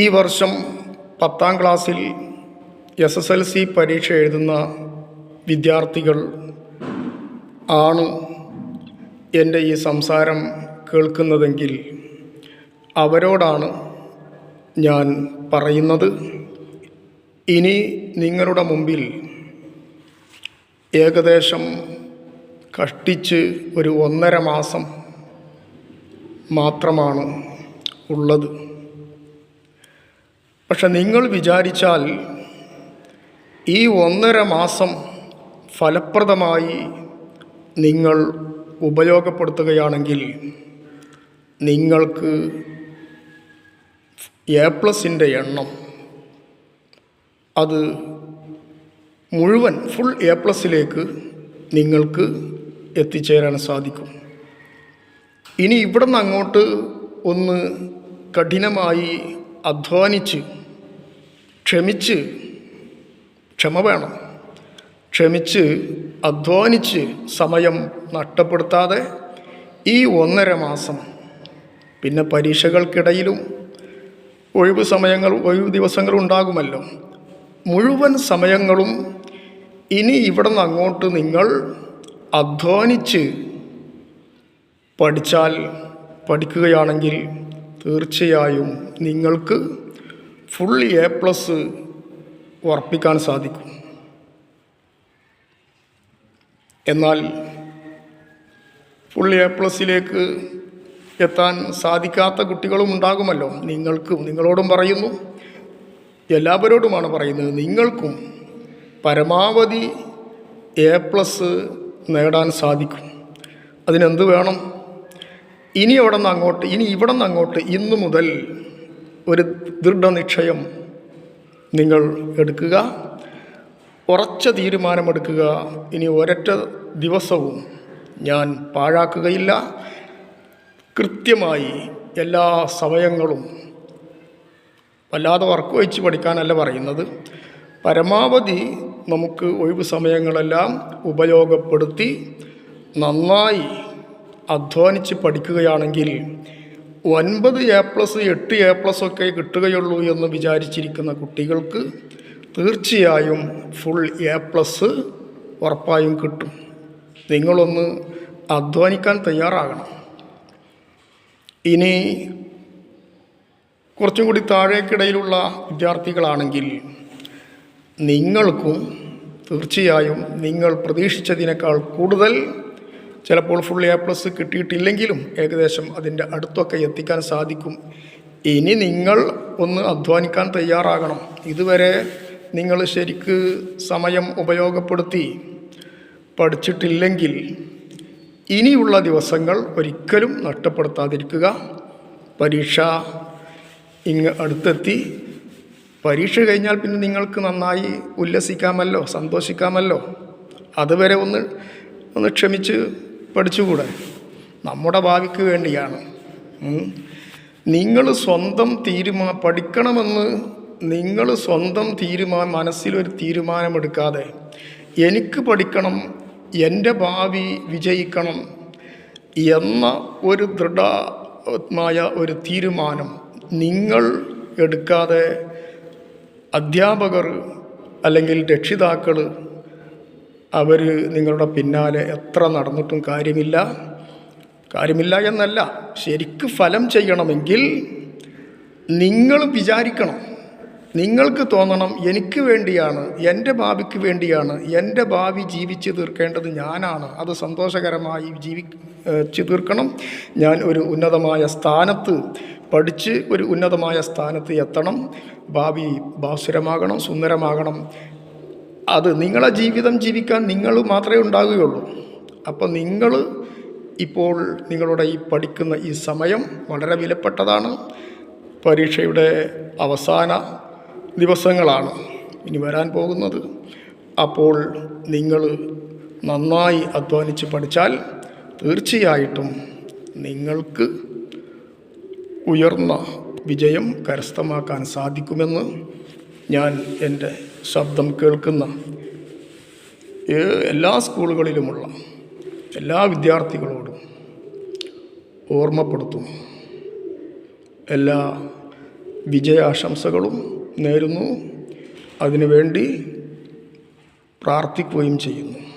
ഈ വർഷം പത്താം ക്ലാസ്സിൽ എസ് എസ് എൽ സി പരീക്ഷ എഴുതുന്ന വിദ്യാർത്ഥികൾ ആണ് എന്റെ ഈ സംസാരം കേൾക്കുന്നതെങ്കിൽ അവരോടാണ് ഞാൻ പറയുന്നത്. ഇനി നിങ്ങളുടെ മുമ്പിൽ ഏകദേശം കഷ്ടിച്ച് ഒരു ഒന്നര മാസം മാത്രമാണ് ഉള്ളത്. പക്ഷെ നിങ്ങൾ വിചാരിച്ചാൽ ഈ ഒന്നര മാസം ഫലപ്രദമായി നിങ്ങൾ ഉപയോഗപ്പെടുത്തുകയാണെങ്കിൽ നിങ്ങൾക്ക് എ പ്ലസിന്റെ എണ്ണം അത് മുഴുവൻ ഫുൾ എ പ്ലസിലേക്ക് നിങ്ങൾക്ക് എത്തിച്ചേരാൻ സാധിക്കും. ഇനി ഇവിടെ നിന്ന് അങ്ങോട്ട് ഒന്ന് കഠിനമായി അധ്വാനിച്ച് ക്ഷമിച്ച് ക്ഷമ വേണം. ക്ഷമിച്ച് അധ്വാനിച്ച് സമയം നഷ്ടപ്പെടുത്താതെ ഈ ഒന്നര മാസം പിന്നെ പരീക്ഷകൾക്കിടയിലും ഒഴിവ് സമയങ്ങൾ ഒഴിവ് ദിവസങ്ങൾ ഉണ്ടാകുമല്ലോ. മുഴുവൻ സമയങ്ങളും ഇനി ഇവിടെ നിന്ന് അങ്ങോട്ട് നിങ്ങൾ അധ്വാനിച്ച് പഠിച്ചാൽ പഠിക്കുകയാണെങ്കിൽ തീർച്ചയായും നിങ്ങൾക്ക് ഫുൾ എ പ്ലസ് ഉറപ്പിക്കാൻ സാധിക്കും. എന്നാൽ ഫുൾ എ പ്ലസിലേക്ക് എത്താൻ സാധിക്കാത്ത കുട്ടികളും ഉണ്ടാകുമല്ലോ. നിങ്ങൾക്കും നിങ്ങളോടും പറയുന്നു. എല്ലാവരോടുമാണ് പറയുന്നത്. നിങ്ങൾക്കും പരമാവധി എ പ്ലസ് നേടാൻ സാധിക്കും. അതിനെന്ത് വേണം? ഇനി അവിടെ നിന്ന് അങ്ങോട്ട് ഇനി ഇവിടെ നിന്ന് അങ്ങോട്ട് ഇന്നു മുതൽ ഒരു ദൃഢനിക്ഷയം നിങ്ങൾ എടുക്കുക. ഉറച്ച തീരുമാനമെടുക്കുക. ഇനി ഒരൊറ്റ ദിവസവും ഞാൻ പാഴാക്കുകയില്ല. കൃത്യമായി എല്ലാ സമയങ്ങളും വല്ലാതെ വർക്ക് വെച്ച് പഠിക്കാനല്ല പറയുന്നത്. പരമാവധി നമുക്ക് ഒഴിവ് സമയങ്ങളെല്ലാം ഉപയോഗപ്പെടുത്തി നന്നായി അധ്വാനിച്ച് പഠിക്കുകയാണെങ്കിൽ ഒൻപത് എ പ്ലസ് എട്ട് എ പ്ലസ് ഒക്കെ കിട്ടുകയുള്ളൂ എന്ന് വിചാരിച്ചിരിക്കുന്ന കുട്ടികൾക്ക് തീർച്ചയായും ഫുൾ എ പ്ലസ് ഉറപ്പായും കിട്ടും. നിങ്ങളൊന്ന് അധ്വാനിക്കാൻ തയ്യാറാകണം. ഇനി കുറച്ചും കൂടി താഴേക്കിടയിലുള്ള വിദ്യാർത്ഥികളാണെങ്കിൽ നിങ്ങൾക്കും തീർച്ചയായും നിങ്ങൾ പ്രതീക്ഷിച്ചതിനേക്കാൾ കൂടുതൽ ചിലപ്പോൾ ഫുൾ എ പ്ലസ് കിട്ടിയിട്ടില്ലെങ്കിലും ഏകദേശം അതിന്റെ അടുത്തൊക്കെ എത്തിക്കാൻ സാധിക്കും. ഇനി നിങ്ങൾ ഒന്ന് അധ്വാനിക്കാൻ തയ്യാറാകണം. ഇതുവരെ നിങ്ങൾ ശരിക്ക് സമയം ഉപയോഗപ്പെടുത്തി പഠിച്ചിട്ടില്ലെങ്കിൽ ഇനിയുള്ള ദിവസങ്ങൾ ഒരിക്കലും നഷ്ടപ്പെടുത്താതിരിക്കുക. പരീക്ഷ ഇങ്ങ് അടുത്തെത്തി. പരീക്ഷ കഴിഞ്ഞാൽ പിന്നെ നിങ്ങൾക്ക് നന്നായി ഉല്ലസിക്കാമല്ലോ സന്തോഷിക്കാമല്ലോ. അതുവരെ ഒന്ന് ഒന്ന് ക്ഷമിച്ച് പഠിച്ചുകൂടെ? നമ്മുടെ ഭാവിക്ക് വേണ്ടിയാണ്. നിങ്ങൾ സ്വന്തം തീരുമാ പഠിക്കണമെന്ന് നിങ്ങൾ സ്വന്തം തീരുമാനം മനസ്സിലൊരു തീരുമാനമെടുക്കാതെ എനിക്ക് പഠിക്കണം എന്റെ ഭാവി വിജയിക്കണം എന്ന ഒരു ദൃഢമായ ഒരു തീരുമാനം നിങ്ങൾ എടുക്കാതെ അധ്യാപകർ അല്ലെങ്കിൽ രക്ഷിതാക്കൾ അവർ നിങ്ങളുടെ പിന്നാലെ എത്ര നടന്നിട്ടും കാര്യമില്ല. കാര്യമില്ല എന്നല്ല ശരിക്ക് ഫലം ചെയ്യണമെങ്കിൽ നിങ്ങൾ വിചാരിക്കണം. നിങ്ങൾക്ക് തോന്നണം എനിക്ക് വേണ്ടിയാണ് എന്റെ ഭാവിക്ക് വേണ്ടിയാണ് എന്റെ ഭാവി ജീവിച്ച് തീർക്കേണ്ടത് ഞാനാണ്. അത് സന്തോഷകരമായി ജീവിച്ച് തീർക്കണം. ഞാൻ ഒരു ഉന്നതമായ സ്ഥാനത്ത് പഠിച്ച് ഒരു ഉന്നതമായ സ്ഥാനത്ത് എത്തണം. ഭാവി ഭാസുരമാകണം സുന്ദരമാകണം. അത് നിങ്ങളെ ജീവിതം ജീവിക്കാൻ നിങ്ങൾ മാത്രമേ ഉണ്ടാകുകയുള്ളൂ. അപ്പോൾ നിങ്ങൾ ഇപ്പോൾ നിങ്ങളുടെ ഈ പഠിക്കുന്ന ഈ സമയം വളരെ വിലപ്പെട്ടതാണ്. പരീക്ഷയുടെ അവസാന ദിവസങ്ങളാണ് ഇനി വരാൻ പോകുന്നത്. അപ്പോൾ നിങ്ങൾ നന്നായി അധ്വാനിച്ച് പഠിച്ചാൽ തീർച്ചയായിട്ടും നിങ്ങൾക്ക് ഉയർന്ന വിജയം കരസ്ഥമാക്കാൻ സാധിക്കുമെന്ന് ഞാൻ എന്റെ ശബ്ദം കേൾക്കുന്ന എല്ലാ സ്കൂളുകളിലുമുള്ള എല്ലാ വിദ്യാർത്ഥികളോടും ഓർമ്മപ്പെടുത്തുന്നു എല്ലാ വിജയാശംസകളും നേരുന്നു. അതിനുവേണ്ടി പ്രാർത്ഥിക്കുകയും ചെയ്യുന്നു.